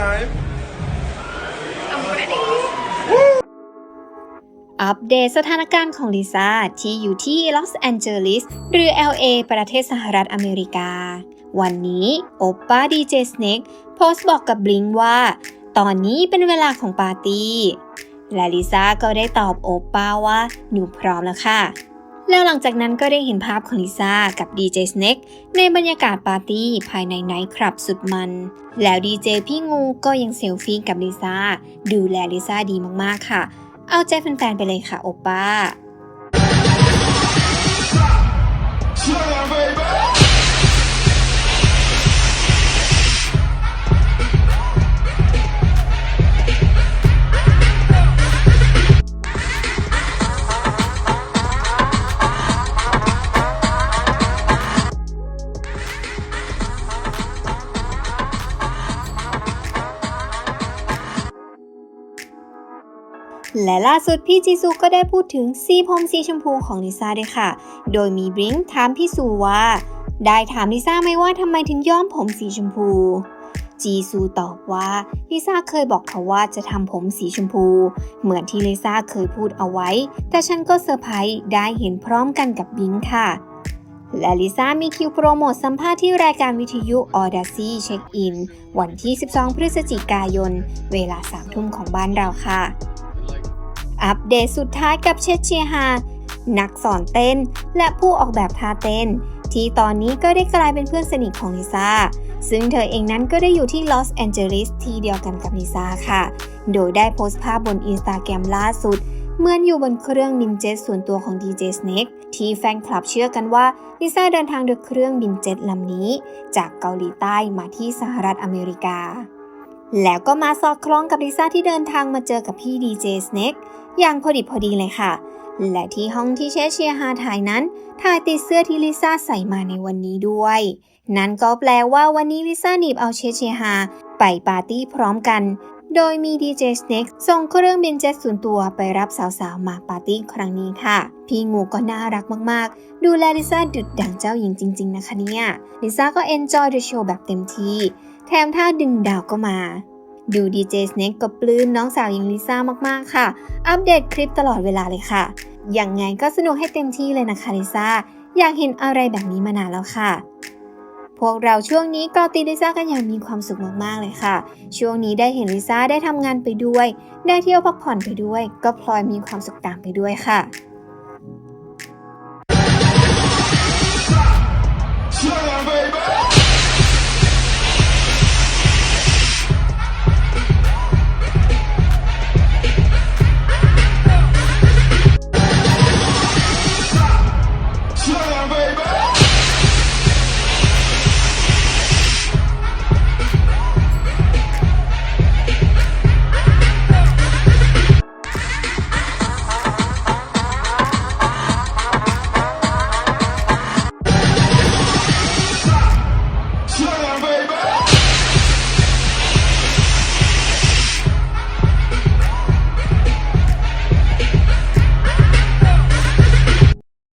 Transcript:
time? I'm ready อัปเดตสถานการณ์ของลิซ่าที่อยู่ที่ลอสแอนเจลิสหรือ LA ประเทศสหรัฐอเมริกา วันนี้โอปป้าดีเจสเน็กโพสต์บอกกับบลิงว่า ตอนนี้เป็นเวลาของปาร์ตี้ และลิซ่าก็ได้ตอบโอปป้าว่า หนูพร้อมแล้วค่ะ แล้วหลังจากนั้นก็ได้เห็นภาพของลิซ่ากับดีเจสเน็กในบรรยากาศปาร์ตี้ภายในไนท์คลับสุดมัน แล้วดีเจพี่งูก็ยังเซลฟี่กับลิซ่าดูแลลิซ่าดีมากๆค่ะ เอาใจแฟนๆไปเลยค่ะโอป้า และล่าสุดพี่จีซูก็ได้พูดถึงสีผมสีชมพูของลิซ่าด้วยค่ะ โดยมีบริงถามพี่ซูว่า ได้ถามลิซ่าไหมว่าทำไมถึงย้อมผมสีชมพู จีซูตอบว่าลิซ่าเคยบอกเขาว่าจะทำผมสีชมพู เหมือนที่ลิซ่าเคยพูดเอาไว้ แต่ฉันก็เซอร์ไพรส์ได้เห็นพร้อมกันกับบิงค์ค่ะและลิซ่ามีคิวโปรโมทสัมภาษณ์ที่รายการวิทยุ Audacy Check In วันที่ 12 พฤศจิกายน เวลา 3 ทุ่มของบ้านเราค่ะ อัปเดตสุดท้ายกับเชษเชียฮานักสอนเต้น และผู้ออกแบบท่าเต้น ที่ตอนนี้ก็ได้กลายเป็นเพื่อนสนิทของลิซ่า ซึ่งเธอเองนั้นก็ได้อยู่ที่ลอสแอนเจลิสที่เดียวกันกับลิซ่าค่ะ โดยได้โพสต์ภาพบนอินสตาแกรมล่าสุดเหมือนอยู่บนเครื่องบินเจ็ตส่วนตัวของดีเจสเน็กที่แฟนคลับเชื่อกันว่าลิซ่าเดินทางโดยเครื่องบินเจ็ตลำนี้ จากเกาหลีใต้มาที่สหรัฐอเมริกา แล้วก็มาสอดคล้องกับลิซ่าที่เดินทางมาเจอกับพี่ดีเจสเน็ก อย่างพอดิบพอดีเลยค่ะ และที่ห้องที่เชเชียร์ฮาถ่ายนั้น ถ่ายติดเสื้อที่ลิซ่าใส่มาในวันนี้ด้วย นั่นก็แปลว่าวันนี้ลิซ่าหนีบเอาเชเชียร์ฮาไปปาร์ตี้พร้อมกัน โดยมีดีเจสเน็กส่งเครื่องบินเจ็ตส่วนตัวไปรับสาวๆ มาปาร์ตี้ครั้งนี้ค่ะ พี่งูก็น่ารักมากๆ ดูแลลิซ่าดุดดังเจ้าหญิงจริง ๆ นะคะเนี่ย ลิซ่าก็ enjoy the show แบบเต็มที่ แถมท่าดึงดาวก็มา ดูดีเจสเน็กก็ปลื้มน้องสาวย่างลิซ่ามากๆค่ะ อัปเดตคลิปตลอดเวลาเลยค่ะ อย่างไงก็สนุกให้เต็มที่เลยนะคะลิซ่า อยากเห็นอะไรแบบนี้มานานแล้วค่ะ พวกเราช่วงนี้ก็ติดลิซ่ากันอย่างมีความสุขมากๆเลยค่ะ ช่วงนี้ได้เห็นลิซ่าได้ทำงานไปด้วย ได้เที่ยวพักผ่อนไปด้วย ก็พลอยมีความสุขตามไปด้วยค่ะ